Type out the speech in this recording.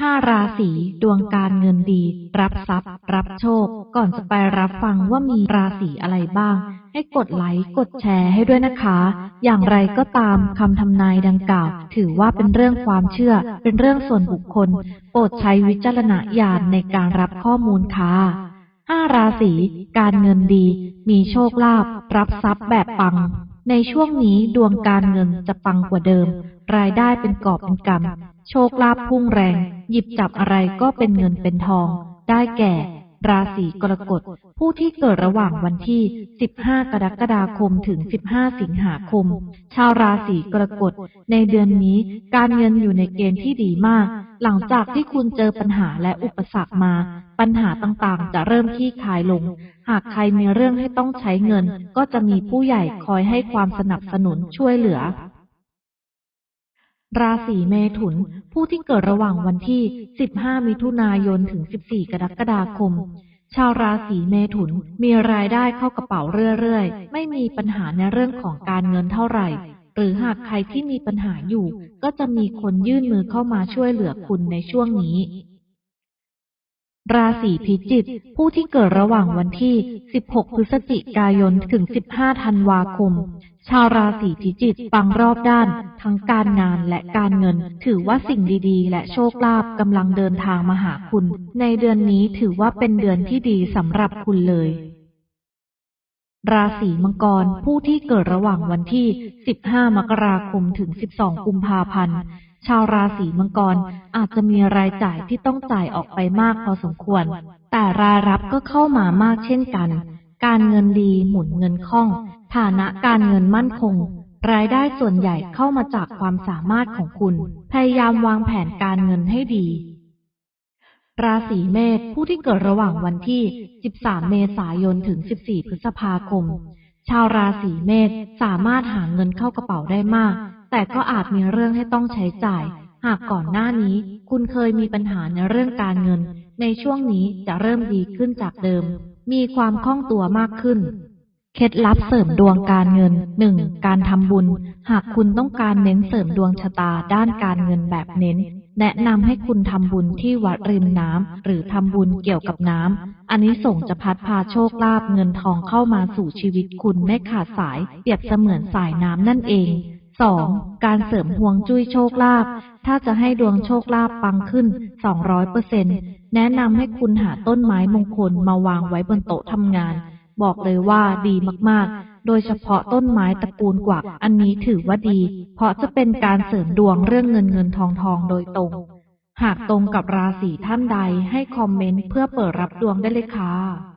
ห้าราศีดวงการเงินดี รับทรัพย์ รับโชค ก่อนจะไปรับฟังว่ามีราศีอะไรบ้าง ให้กดไลค์กดแชร์ให้ด้วยนะคะ อย่างไรก็ตามคำทำนายดังกล่าว ถือว่าเป็นเรื่องความเชื่อ เป็นเรื่องส่วนบุคคล โปรดใช้วิจารณญาณในการรับข้อมูลค่ะห้าราศีการเงินดี มีโชคลาภรับทรัพย์แบบปัง ในช่วงนี้ดวงการเงินจะปังกว่าเดิม รายได้เป็นกอบเป็นกำโชคลาภพุ่งแรง หยิบจับอะไรก็เป็นเงินเป็นทอง ได้แก่ ราศีกรกฎ ผู้ที่เกิดระหว่างวันที่ 15 กรกฎาคมถึง 15 สิงหาคม ชาวราศีกรกฎ ในเดือนนี้ การเงินอยู่ในเกณฑ์ที่ดีมาก หลังจากที่คุณเจอปัญหาและอุปสรรคมา ปัญหาต่างๆ จะเริ่มคลี่คลายลง หากใครมีเรื่องให้ต้องใช้เงิน ก็จะมีผู้ใหญ่คอยให้ความสนับสนุนช่วยเหลือ ราศีเมถุน ผู้ที่เกิดระหว่างวันที่ 15 มิถุนายน ถึง 14 กรกฎาคม ชาวราศีเมถุนมีรายได้เข้ากระเป๋าเรื่อยๆ ไม่มีปัญหาในเรื่องของการเงินเท่าไหร่ หรือหากใครที่มีปัญหาอยู่ ก็จะมีคนยื่นมือเข้ามาช่วยเหลือคุณในช่วงนี้ ราศีพิจิกผู้ที่เกิดระหว่างวันที่ 16 พฤศจิกายน ถึง 15 ธันวาคม ชาวราศีพิจิกปังรอบด้าน ทั้งการงานและการเงิน ถือว่าสิ่งดีๆ และโชคลาภกำลังเดินทางมาหาคุณ ในเดือนนี้ถือว่าเป็นเดือนที่ดีสำหรับคุณเลย ราศีมังกร ผู้ที่เกิดระหว่างวันที่ 15 มกราคมถึง 12 กุมภาพันธ์ชาวราศีมังกรอาจจะมีรายจ่ายที่ต้องจ่ายออกไปมากพอสมควร แต่รายรับก็เข้ามามากเช่นกัน การเงินดีหมุนเงินคล่อง ฐานะการเงินมั่นคง รายได้ส่วนใหญ่เข้ามาจากความสามารถของคุณ พยายามวางแผนการเงินให้ดี ราศีเมษผู้ที่เกิดระหว่างวันที่ 13 เมษายนถึง 14 พฤษภาคม ชาวราศีเมษสามารถหาเงินเข้ากระเป๋าได้มาก แต่ก็อาจมีเรื่องให้ต้องใช้จ่าย หากก่อนหน้านี้ คุณเคยมีปัญหาในเรื่องการเงิน ในช่วงนี้จะเริ่มดีขึ้นจากเดิม มีความคล่องตัวมากขึ้น เคล็ดลับเสริมดวงการเงิน 1. การทำบุญ หากคุณต้องการเน้นเสริมดวงชะตาด้านการเงินแบบเน้น แนะนำให้คุณทำบุญที่วัดริมน้ำหรือทำบุญเกี่ยวกับน้ำอันนี้ส่งจะพัดพาโชคลาภเงินทองเข้ามาสู่ชีวิตคุณไม่ขาดสาย เปรียบเสมือนสายน้ำนั่นเอง 2. การเสริมห่วงจุ้ยโชคลาภ ถ้าจะให้ดวงโชคลาภปังขึ้น 200%แนะนำให้คุณหาต้นไม้มงคลมาวางไว้บนโต๊ะทำงาน บอกเลยว่าดีมากๆ โดยเฉพาะต้นไม้ตระกูลกวักอันนี้ถือว่าดี เพราะจะเป็นการเสริมดวงเรื่องเงินเงินทองทองโดยตรง หากตรงกับราศีท่านใดให้คอมเมนต์เพื่อเปิดรับดวงได้เลยค่ะ